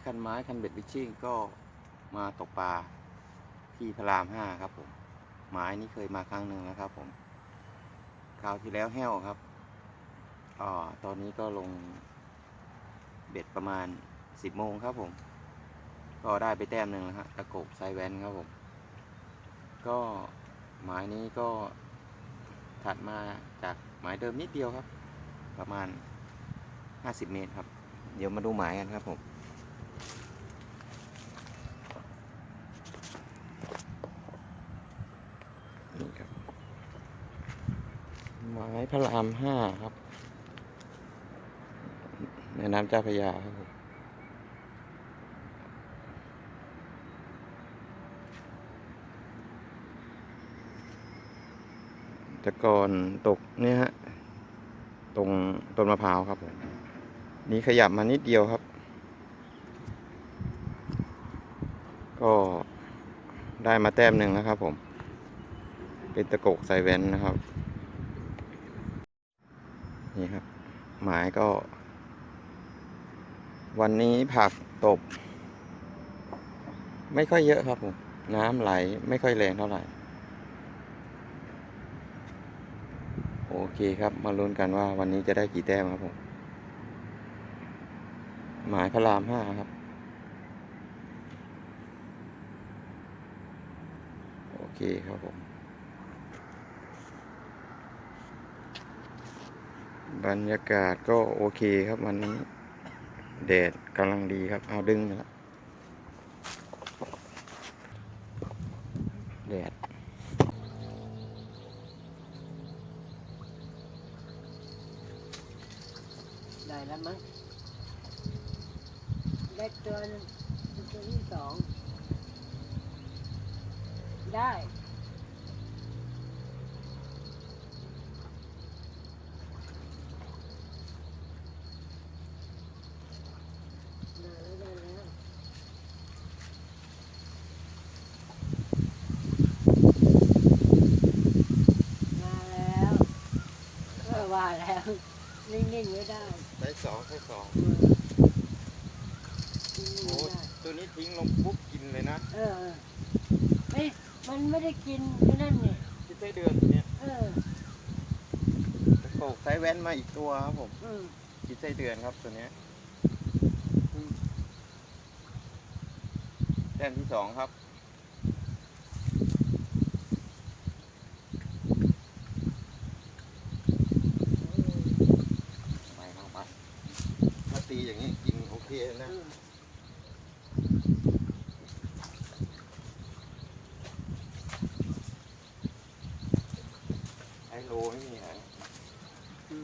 ี้คันไม้คันเบ็ดวิชชิ่งก็มาตกปลาที่พระรามห้าครับผมหมายนี้เคยมาครั้งหนึ่งนะครับผมคราวที่แล้วแห้วครับอ่าตอนนี้ก็ลงเบ็ดประมาณสิบโมงครับผม ก็ได้ไปแต้มหนึ่งแล้วฮะตะกบไซแวนครับผม ก็หมายนี้ก็ถัดมาจากหมายเดิมนิดเดียวครับ ประมาณ50เมตรครับ เดี๋ยวมาดูหมายกันครับผม นี่ครับ หมายพระรามห้าครับแม่น้ำเจ้าพระยาครับผมต่ก่อนตกเนี่ยฮะ ตรงต้นมะพร้าวครับผมนี่ขยับมานิดเดียวครับ ก็ได้มาแต้มหนึ่งนะครับผม เป็นตะกกใส่แว่นนะครับ นี่ครับ หมายก็ วันนี้ผักตบ ไม่ค่อยเยอะครับผมน้ำไหลไม่ค่อยแรงเท่าไหร่ โอเคครับ มาลุ้นกันว่าวันนี้จะได้กี่แต้มครับผมหมายพระรามห้าครับ โอเคครับผม บรรยากาศก็โอเคครับวันนี้ แดดกำลังดีครับเอาดึงนะครับแดดได้แล้วมั้งได้ตัวนึงเป็นตัวที่สองได้แล้วได้แล้วมาแล้วเออว่าแล้ว นิ่งๆไม่ได้ได้สองได้สองเออนิ่งๆโอ้ไม่ได้ตัวนี้ทิ้งลงปุ๊บกินเลยนะ เออเออไม่มันไม่ได้กินไอ้นั่นนี่ที่ไส้เดือนเนี่ยเออตะโกกไซส์แว้นมาอีกตัวครับผมอืมคิดไส้เดือนครับตัวเนี้ยอืมแต้มที่สองครับ ไปเข้าไปถ้าตีอย่างนี้ กินโอเคนะอื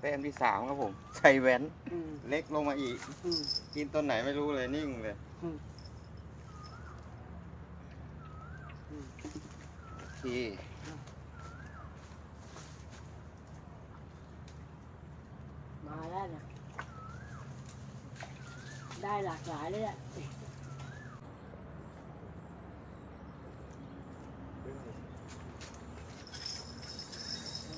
แต้มที่สามครับผมใส่แว้นอืมเล็กลงมาอีก อืม กินต้นไหนไม่รู้เลยนิ่งเลยอืมโอเคมาแล้วนะได้หลากหลายเลยอะ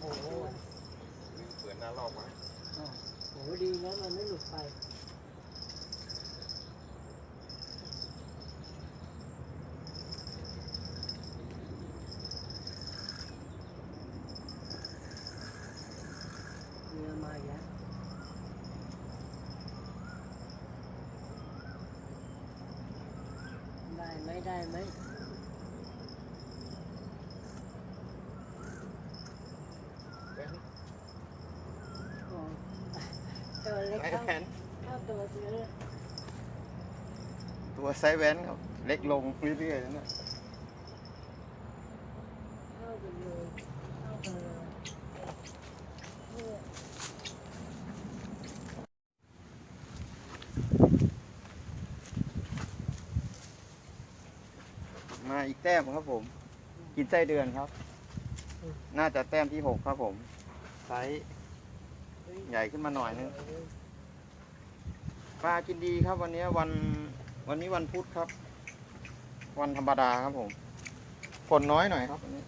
โอ้โหเปิดหน้ารอบมา อะโหดีนะมันไม่หลุดไป เรือมาอีกแล้วได้ไหมได้ไหมโอ้ตัวเล็กไซส์เท่าแว้นเท่าตัวเสือเลยตัวไซส์แว้นครับ เล็กลงเรื่อยๆนั่นนะ เท่ากันเลยเท่ากันเลยเนี่ย มาอีกแต้มครับผม กิน ไส้เดือนครับ น่าจะแต้มที่หกครับผมไซส์ใหญ่ขึ้นมาหน่อยนึงปลากินดีครับวันนี้วันวันนี้วันพุธครับ วันธรรมดาครับผม ฝนน้อยหน่อยครับวันนี้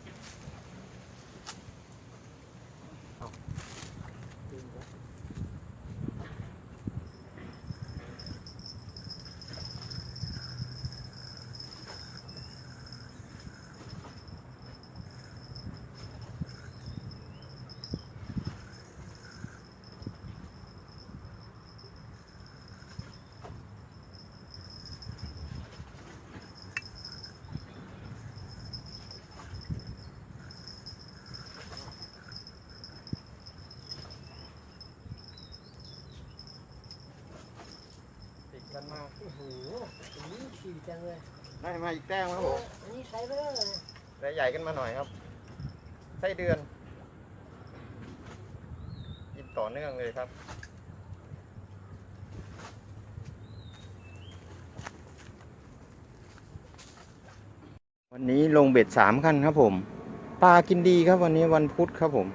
กันมากโอ้โหอันนี้ขี่จังเลยได้มาอีกแต้มครับผมอันนี้ไซส์เบอร์เลยได้ใหญ่ขึ้นมาหน่อยครับ ไส้เดือน กินต่อเนื่องเลยครับวันนี้ลงเบ็ดสามคันครับผมปลากินดีครับวันนี้วันพุธครับผม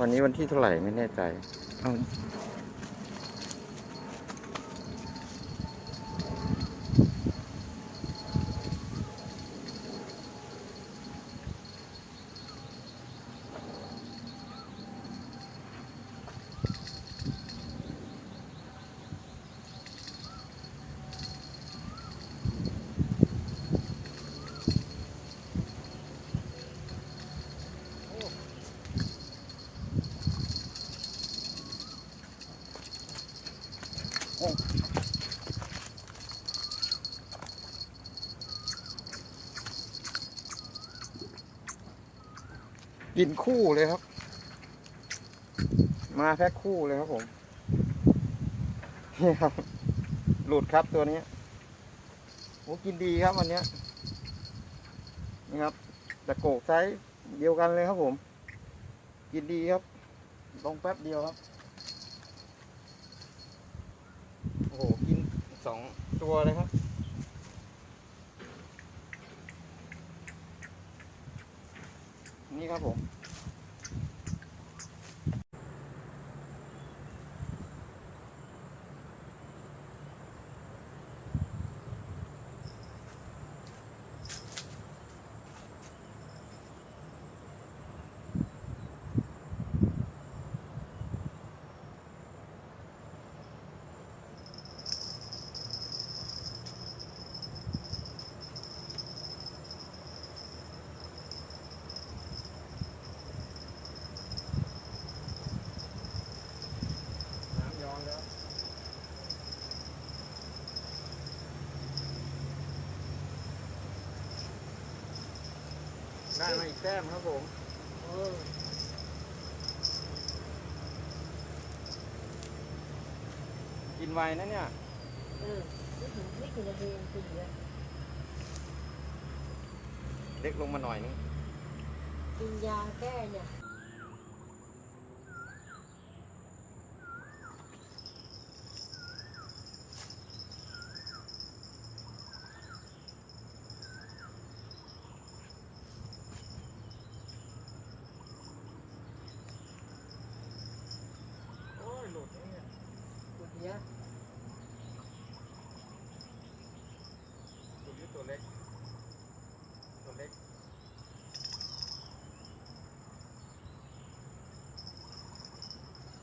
วันนี้วันที่เท่าไหร่ไม่แน่ใจเอา กินคู่เลยครับ มาแพ็คคู่เลยครับผมนี่ครับหลุดครับตัวนี้โอ้กินดีครับวันนี้นี่ครับตะโกกไซส์เดียวกันเลยครับผม กินดีครับลงแป๊บเดียวครับโอ้โหกินสองตัวเลยครับ นี่ครับผม มาอีกแต้มครับผมโอ้กินไวนะเนี่ยเออไม่ถึงไม่กี่นาทีเองกินเลยเล็กลงมาหน่อยนึงกินยาแก้เนี่ย โอ้ยหลุดเนี่ย กุดเนี้ย หลุดที่ตัวเล็ก ตัวเล็ก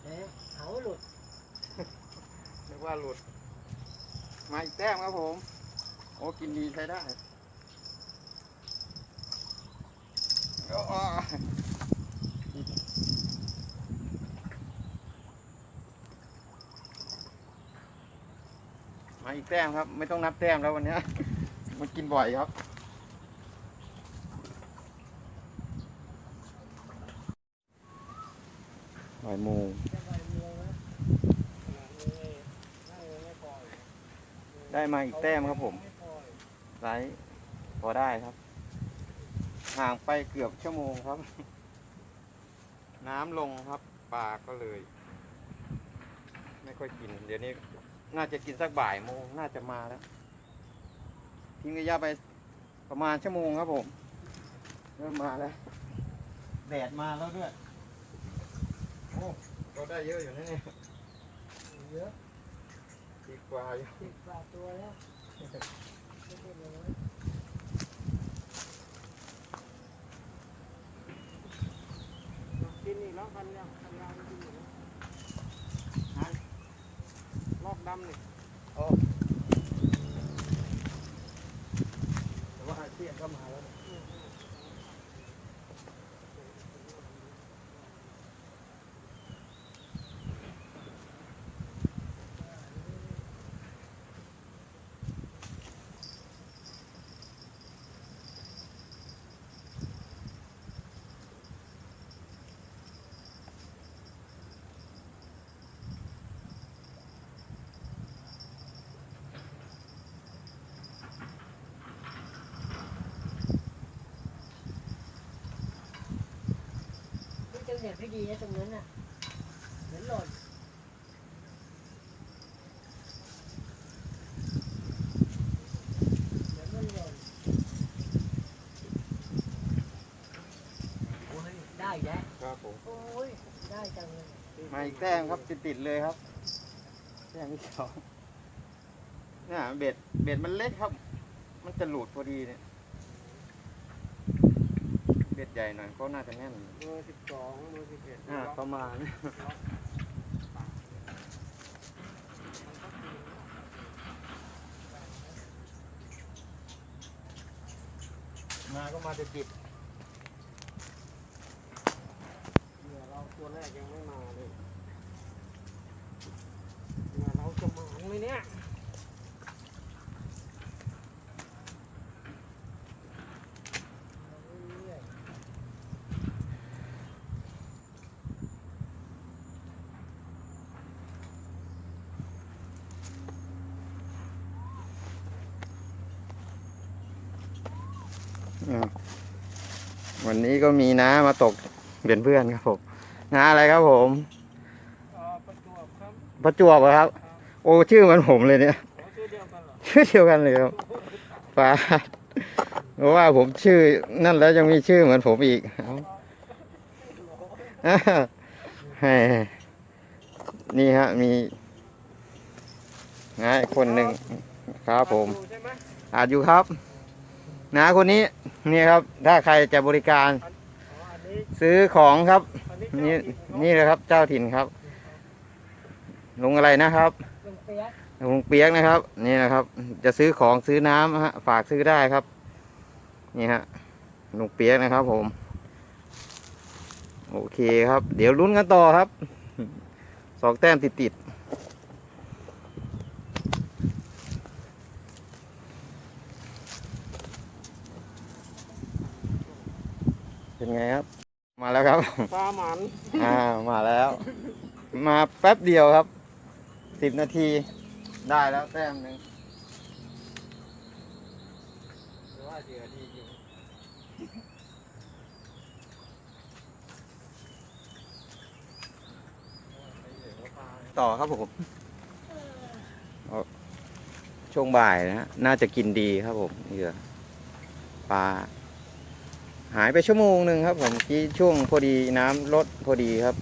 เอ๊ะเขาหลุด นึก ว่าหลุด มาอีกแต้มครับผม โอ้กินดีใช้ได้มาอีกแต้มครับ ไม่ต้องนับแต้มแล้ววันนี้มันกินบ่อยครับบ่ายโมงนะขนาดนี้นั่งยังไม่ปล่อย ได้มาอีกแต้มครับผมไม่ปล่อยไซส์พอได้ครับ ห่างไปเกือบชั่วโมงครับ น้ำลงครับปลาก็เลย ไม่ค่อยกิน เดี๋ยวนี้น่าจะกินสักบ่ายโมงน่าจะมาแล้วทิ้งระยะไปประมาณชั่วโมงครับผม เริ่มมาแล้ว แดดมาแล้วด้วย โอ้ก็ได้เยอะอยู่นะเนี่ยเยอะ สิบกว่าอยู่สิบกว่าตัวแล้วไม่ใช่น้อยกินอีกแล้วพันยังพันยางกินอีกแล้วลอกดำนี่แต่ว่าเที่ยงก็มาแล้วไม่ เด็ดไม่ดีนะตรงนั้นน่ะเหมือนหล่นเหมือนมันหล่นโอ้ยได้แล้วครับผมโอ้ยได้จังเลยมาอีกแต้มครับติดติดๆเลยครับแต้มที่สองเนี่ยเบ็ดเบ็ดมันเล็กครับ มันจะหลุดพอดีเนี่ย เบ็ดใหญ่หน่อยก็น่าจะแน่นเบอร์สิบสองเบอร์สิบเอ็ดอ่าประมาณ มาก็มาจะจิบเหยื่อเราตัวแรกยังไม่มาเลยเหยื่อเราจะหมานไหมเนี่ย อ่า วันนี้ก็มีน้ามาตกเป็นเพื่อนครับผมน้าอะไรครับผมเอ่อประจวบครับประจวบเหรอครับ โอ้ชื่อเหมือนผมเลยเนี่ยขอชื่อเดียวกันเหรอชื่อเดียวกันเลยครับฟ้าดเพราะว่าผมชื่อนั่นแล้วยังมีชื่อเหมือนผมอีกเอาอ่าแหม่นี่ฮะมีน้าอีกคนหนึ่งครับผมอยู่ใช่ไหมอาจอยู่ครับ น้าคนนี้นี่ครับ ถ้าใครจะบริการซื้อของครับอันนี้นี่เจ้าถิ่เขานี่เลยครับเจ้าถิ่นครับลุงอะไรนะครับลุงเปียกลุงเปียกนะครับ นี่นะครับ จะซื้อของซื้อน้ำฮะฝากซื้อได้ครับ นี่ฮะลุงเปียกนะครับ ผม โอเคครับ เดี๋ยวลุ้นกันต่อครับสองแต้มติดติด เป็นไงครับ มาแล้วครับ ปลาหมันอ่ามาแล้ว มาแป๊บเดียวครับสิบนาทีได้แล้วแต้มหนึ่งแต่ว่าเหยื่อดีอยู่ต่อครับผมเอาช่วงบ่ายนะฮะน่าจะกินดีครับผมเหยื่อปลา หายไปชั่วโมงหนึ่งครับ ผมที่ช่วงพอดีน้ำลดพอดีครับ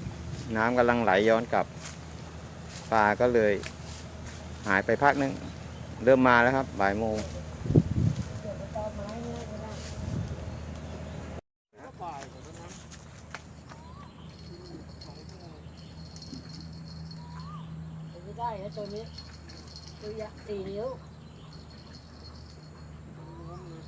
น้ำกำลังไหลย้อนกลับปลาก็เลย หายไปพักหนึง เริ่มมาแล้วครับบ่ายโมงไม่ได้ก็บ่ายกว่านั้นสองชั่วโมงผมไม่ได้นะตัวนี้ตัวยักษ์สี่นิ้ว ล้มเลย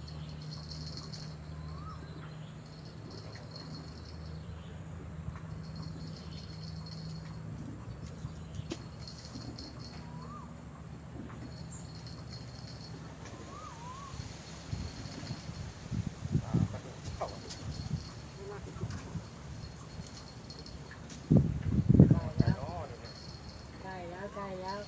ใกล้แล้วใกล้แล้วใกล้แล้ว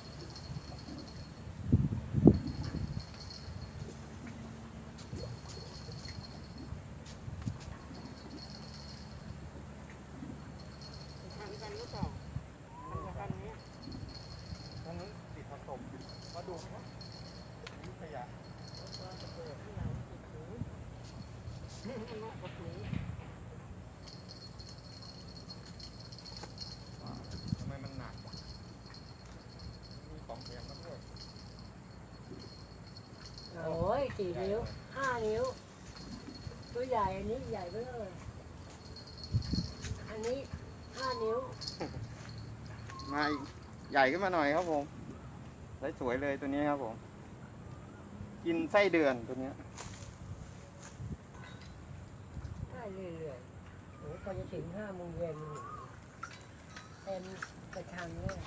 สี่นิ้วห้านิ้ว ตัวใหญ่อันนี้ใหญ่เบ้อเลยอันนี้ห้านิ้ว มาอีกใหญ่ขึ้นมาหน่อยครับผมได้สวยเลยตัวนี้ครับผม กินไส้เดือนตัวเนี้ยได้เรื่อยๆโอ้พอจะถึงห้าโมงเย็นเต็มกระชังเลย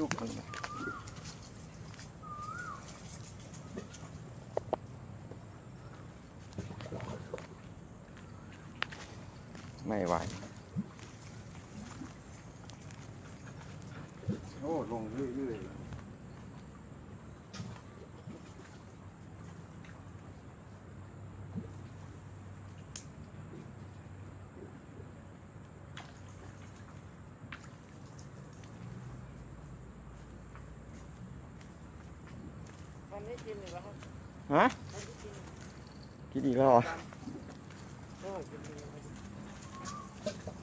จุกมันไม่ไหว โอ้ ลงเรื่อยๆเลย ตอนนี้กินอยู่แล้วครับฮะตอนนี้กินกินอีกแล้วเหรอโอ้กินอยู่ครับ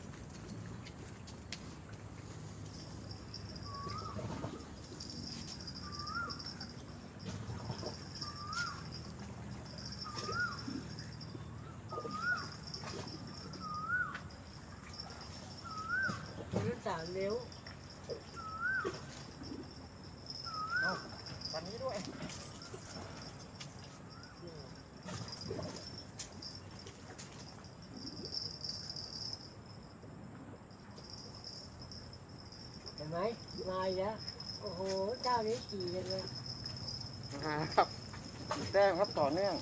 อันนี้สามนิ้ว ตอนนี้ด้วย เห็นไหมมา อีกแล้วโอ้โหเจ้านี้ขี่กันเลยครับแต้มครับต่อเนื่อง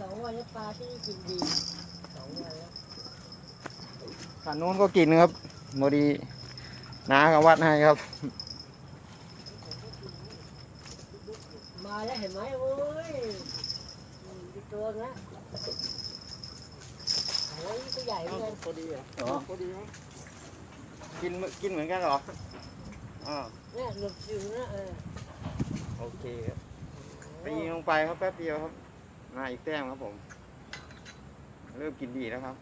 สองวันแล้วปลาที่นี่กินดีสองวันแล้วฝั่งนู้นก็กินครับโมดีน้าเขาวัดให้ครับ มาแล้วเห็นไหมโอ้ยอืมอีกตัวนะโอ้ย ตัวใหญ่เหมือนกันพอดีอะอ๋อพอดีมั้งกินเหมือนกินเหมือนกันเหรออ่าเนี่ยหลุดอยู่นะเออโอเคครับตีลงไปครับแป๊บเดียวครับมาอีกแต้มครับผม เริ่มกินดีแล้วครับ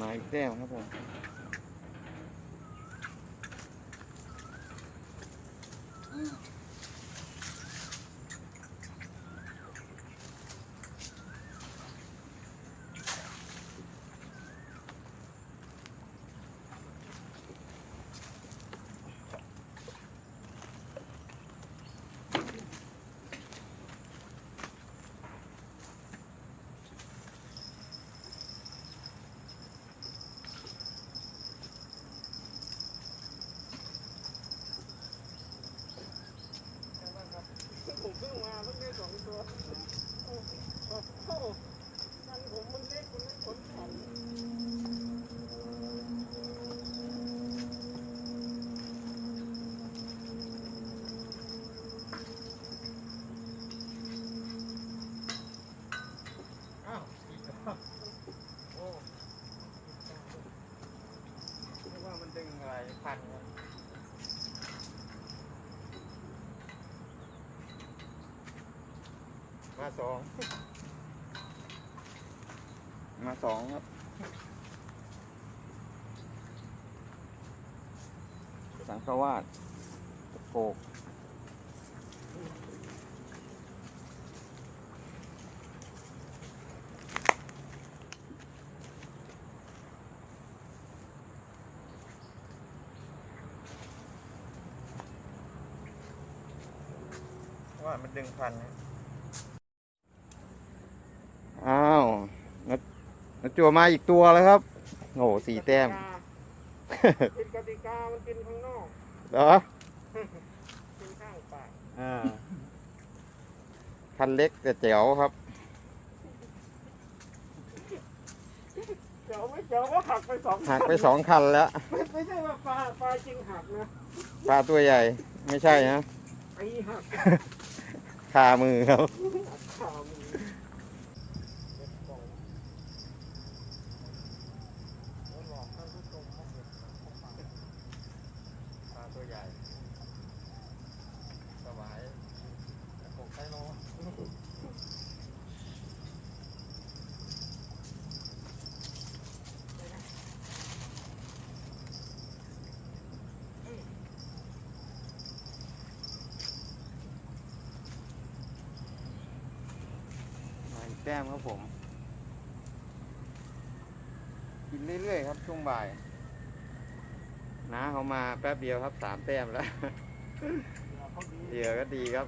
มาอีกแต้มครับผม ผมเพิ่ง มาเพิ่งได้สองตัวโอ้โหมันผมมันเล็กมันไม่ขนขันอ้าวอีกแล้วโอ้ นึกว่ามันดึงอะไรพันครับ มาสองมาสองครับสังฆวาสโกกว่ามันดึงพันนะอ้าวนัดนัด จัวมาอีกตัวแล้วครับโอ้โหสี่แต้มผิดกติกามันกินข้างนอกเหรอกินข้างปากอ่าคันเล็กแต่แจ๋วครับเจ๋วไม่เจ๋วก็หักไปสองหักไปสองคันแล้ว ไม่ไม่ใช่ว่าปลาปลาจริงหักนะปลาตัวใหญ่ ไม่ใช่นะไอ้หักคามือครับหักขามือเด็ดกล่องแล้วหลอกท่านผู้ช แต้มครับผม กินเรื่อยๆครับช่วงบ่ายน้า เขามาแป๊บเดียวครับสามแต้มแล้วเขาดีเหยื่อก็ดีครับ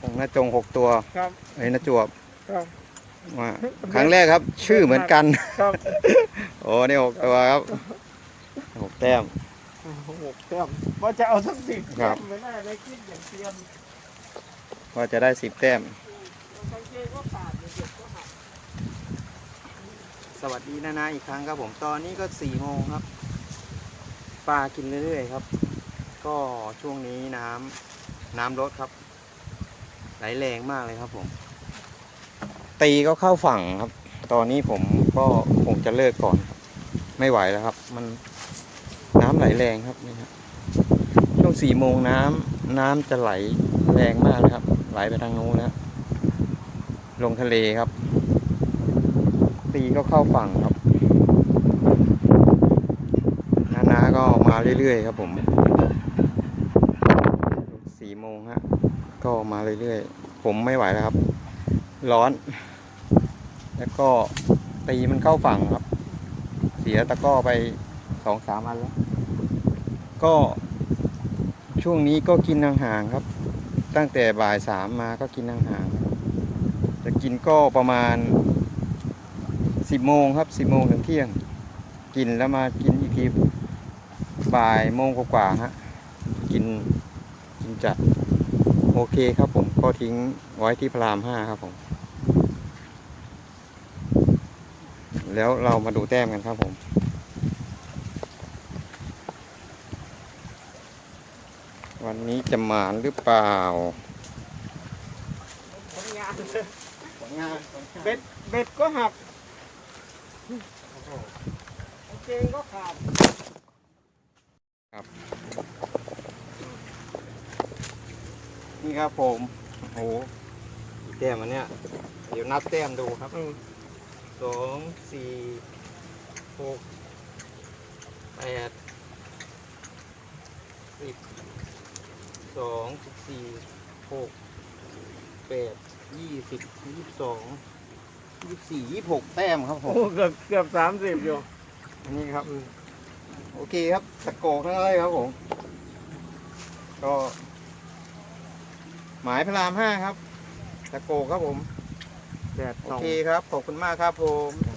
ของนาจงหกตัวครับไอ้นาจวบครับมาครั้งแรกครับ ชื่อเหมือนกันครับโอ้นี่หกตัวครับหกแต้มหกแต้มว่าจะเอาสักสิบครัแต้บมไม่ได้เลยคิดอย่างเตรียม ว่าจะได้สิบแต้มกางเกงก็ขาดเด็กก็หักสวัสดีนานาอีกครั้งครับผม ตอนนี้ก็สี่โมงครับ ปลากินเรื่อยๆครับ ก็ช่วงนี้น้ำน้ำลดครับ ไหลแรงมากเลยครับผม ตีก็เข้าฝั่งครับ ตอนนี้ผมก็คงจะเลิกก่อนครับไม่ไหวแล้วครับ มันน้ำไหลแรงครับนี่ครับช่วงสี่โมงน้ำน้ำจะไหลแรงมากเลยครับ ไหลไปทางนู้นแล้วลงทะเลครับ ตีก็เข้าฝั่งครับนานาก็มาเรื่อยๆครับผมสี่โมงฮะก็มาเรื่อยๆ ผมไม่ไหวแล้วครับ ร้อน แล้วก็ตีมันเข้าฝั่งครับ เสียตะก้อไปสองสามอันแล้ว ก็ช่วงนี้ก็กินห่างๆครับ ตั้งแต่บ่ายสามมาก็กินห่างๆจะกินก็ประมาณสิบโมงครับสิบโมงถึงเที่ยง กินแล้วมากินอีกทีบ่ายโมงกว่าฮะกินกินจัด โอเคครับผมก็ทิ้งไว้ที่พรามห้าครับผม แล้วเรามาดูแต้มกันครับผม วันนี้จะหมานหรือเปล่าผลงานผลงานเบ็ดเบ็ดก็หักกางเกงก็ขาดนี่ครับผมโอ้โหกี่แต้มอันเนี้ยเดี๋ยวนับแต้มดูครับอืมสองสี่หกแปดสิบ สองสิบสี่หกแปดยี่สิบยี่สิบสองยี่สิบสี่ยี่สิบหกแต้มครับผโอ้มเกือบเกือบสามสิบอยู่อันนี้ครับ โอเคครับตะโกกทั้งนั้นเลยครับผม ก็ หมายพระรามห้าครับตะโกกครับผม แดดโอส่อง เคครับ ขอบคุณมากครับผม